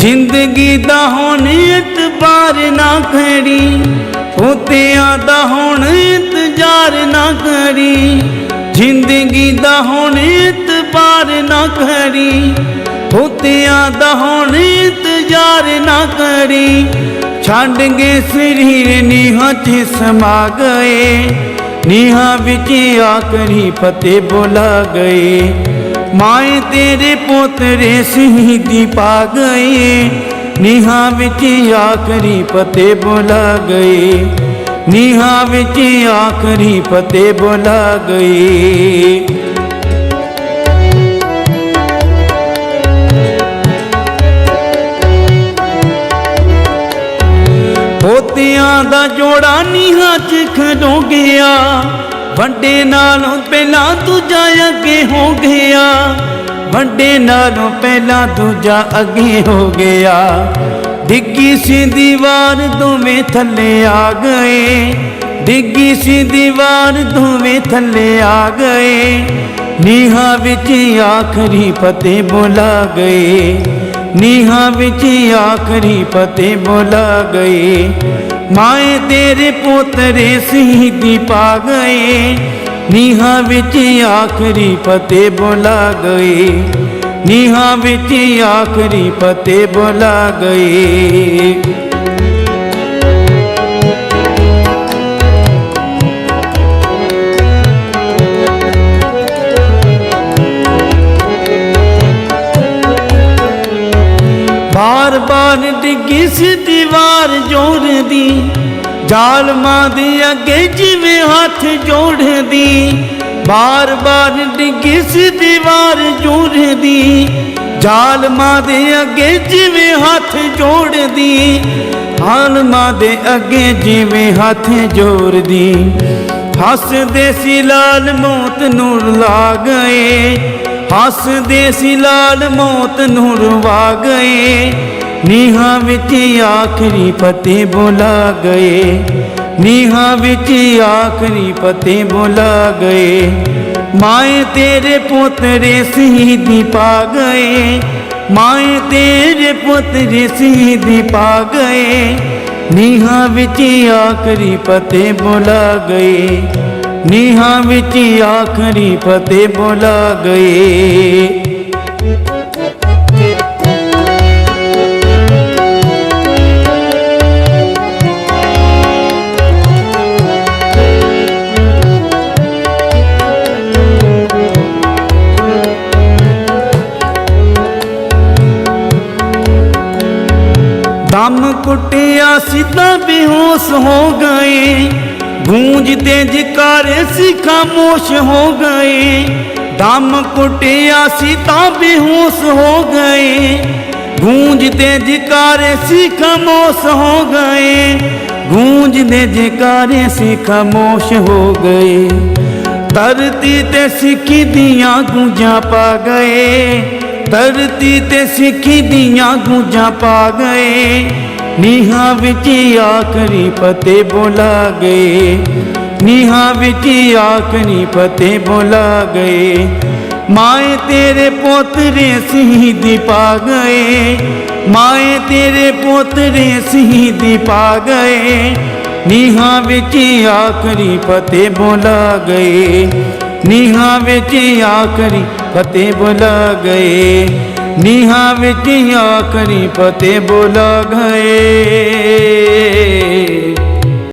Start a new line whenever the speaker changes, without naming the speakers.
ਜ਼ਿੰਦਗੀ ਦਾ ਹੁਣ ਇਤਬਾਰ ਨਾ ਕਰੀ ਪੋਤਿਆਂ ਦਾ ਹੁਣ ਇੰਤਜ਼ਾਰ ਨਾ ਕਰੀ ਜ਼ਿੰਦਗੀ ਦਾ ਹੁਣ ਇਤਬਾਰ ਨਾ ਕਰੀ ਪੁੱਤਿਆਂ ਦਾ ਹੁਣ ਇੰਤਜ਼ਾਰ ਨਾ ਕਰੀ ਛੱਡ ਗਏ ਸਰੀਰ ਨੀਹਾਂ 'ਚ ਸਮਾ ਗਏ, ਨੀਹਾਂ ਵਿੱਚ ਆਖਰੀ ਫਤਿਹ ਬੋਲਾ ਗਏ। ਮਾਏ ਤੇਰੇ ਪੋਤਰੇ ਸ਼ਹੀਦੀ ਪਾ ਗਏ। ਨੀਹਾਂ ਵਿੱਚ ਆਖਰੀ ਫਤਿਹ ਬੋਲਾ ਗਏ। ਨੀਹਾਂ ਵਿੱਚ ਆਖਰੀ ਫਤਿਹ ਬੋਲਾ ਗਏ। ਪੋਤਿਆਂ ਦਾ ਜੋੜਾ ਨੀਹਾਂ 'ਚ ਖੜੋ ਗਿਆ। ਵੱਡੇ ਨਾਲੋਂ ਪਹਿਲਾਂ ਦੂਜਾ ਅੱਗੇ ਹੋ ਗਿਆ। ਵੱਡੇ ਨਾਲੋਂ ਪਹਿਲਾਂ ਦੂਜਾ ਅੱਗੇ ਹੋ ਗਿਆ। ਡਿੱਗੀ ਸੀ ਦੀਵਾਰ ਦੋਵੇਂ ਥੱਲੇ ਆ ਗਏ। ਡਿੱਗੀ ਸੀ ਦੀਵਾਰ ਦੋਵੇਂ ਥੱਲੇ ਆ ਗਏ। ਨੀਹਾਂ ਵਿੱਚ ਆਖਰੀ ਪਤੇ ਬੁਲਾ ਗਏ। ਨੀਹਾਂ ਵਿੱਚ ਆਖਰੀ ਫਤਿਹ ਬੋਲਾ ਗਏ। ਮਾਏ ਤੇਰੇ ਪੋਤਰੇ ਸ਼ਹੀਦੀ ਪਾ ਗਏ। ਨੀਹਾਂ ਵਿੱਚ ਆਖਰੀ ਫਤਿਹ ਬੋਲਾ ਗਏ। ਨੀਹਾਂ ਵਿੱਚ ਆਖਰੀ ਫਤਿਹ ਬੋਲਾ ਗਏ। ਡਿੱਗੀ ਸੀ ਦੀਵਾਰ ਜੋੜਦੀ, ਜ਼ਾਲਮਾਂ ਦੇ ਅੱਗੇ ਜਿਵੇਂ ਹੱਥ ਜੋੜਦੀ ਬਾਰ ਬਾਰ ਡਿੱਗੀ ਸੀ ਦੀਵਾਰ ਜੋੜਦੀ, ਜ਼ਾਲਮਾਂ ਦੇ ਅੱਗੇ ਜਿਵੇਂ ਹੱਥ ਜੋੜਦੀ, ਜ਼ਾਲਮਾਂ ਦੇ ਅੱਗੇ ਜਿਵੇਂ ਹੱਥ ਜੋੜਦੀ। ਹੱਸਦੇ ਸੀ ਲਾਲ ਮੌਤ ਨੂਰ ਲਾ ਗਏ ਹੱਸਦੇ ਸੀ ਲਾਲ ਮੌਤ ਨੂਰ ਵਾ ਗਏ ਨੀਹਾਂ ਵਿੱਚ ਆਖਰੀ ਫਤਿਹ ਬੋਲਾ ਗਏ। ਨੀਹਾਂ ਵਿੱਚ ਆਖਰੀ ਫਤਿਹ ਬੋਲਾ ਗਏ। ਮਾਏ ਤੇਰੇ ਪੁੱਤਰੇ ਸ਼ਹੀਦੀ ਪਾ ਗਏ। ਮਾਏ ਤੇਰੇ ਪੁੱਤਰੇ ਸ਼ਹੀਦੀ ਪਾ ਗਏ। ਨੀਹਾਂ ਵਿੱਚ ਆਖਰੀ ਫਤਿਹ ਬੋਲਾ ਗਏ। ਨੀਹਾਂ ਵਿੱਚ ਆਖਰੀ ਫਤਿਹ ਬੋਲਾ ਗਏ। ਦਮ ਕੁੱਟਿਆ ਸਿੱਧਾ ਬੇਹੋਸ਼ ਹੋ ਗਏ। ਗੂੰਜਦੇ ਜਕਾਰੇ ਸੀ ਖਾਮੋਸ਼ ਹੋ ਗਏ। ਦਮ ਕੁੱਟਿਆ ਸੀ ਤਾਂ ਬੇਹੋਸ਼ ਹੋ ਗਏ। ਗੂੰਜਦੇ ਜਕਾਰੇ ਸੀ ਖਾਮੋਸ਼ ਹੋ ਗਏ। ਗੂੰਜਦੇ ਜਕਾਰੇ ਸੀ ਖਾਮੋਸ਼ ਹੋ ਗਏ। ਧਰਤੀ ਤੇ ਸਿੱਖੀ ਦੀਆਂ ਗੂੰਜਾਂ ਪਾ ਗਏ। ਧਰਤੀ ਤੇ ਸਿੱਖੀ ਦੀਆਂ ਗੂੰਜਾਂ ਪਾ ਗਏ। ਨੀਹਾਂ ਵਿੱਚ ਆਖਰੀ ਫਤਿਹ ਬੋਲਾ ਗਏ। ਨੀਹਾਂ ਵਿੱਚ ਆਖਰੀ ਫਤਿਹ ਬੋਲਾ ਗਏ। ਮਾਏ ਤੇਰੇ ਪੋਤਰੇ ਸ਼ਹੀਦੀ ਪਾ ਗਏ। ਮਾਏ ਤੇਰੇ ਪੋਤਰੇ ਸ਼ਹੀਦੀ ਪਾ ਗਏ। ਨੀਹਾਂ ਵਿੱਚ ਆਖਰੀ ਫਤਿਹ ਬੋਲਾ ਗਏ। ਨੀਹਾਂ ਵਿੱਚ ਆਖਰੀ ਫਤਿਹ ਬੁਲਾ ਗਏ। ਨੀਹਾ ਵਿੱਚ ਆਖਰੀ ਫਤਿਹ ਬੁਲਾ ਗਏ।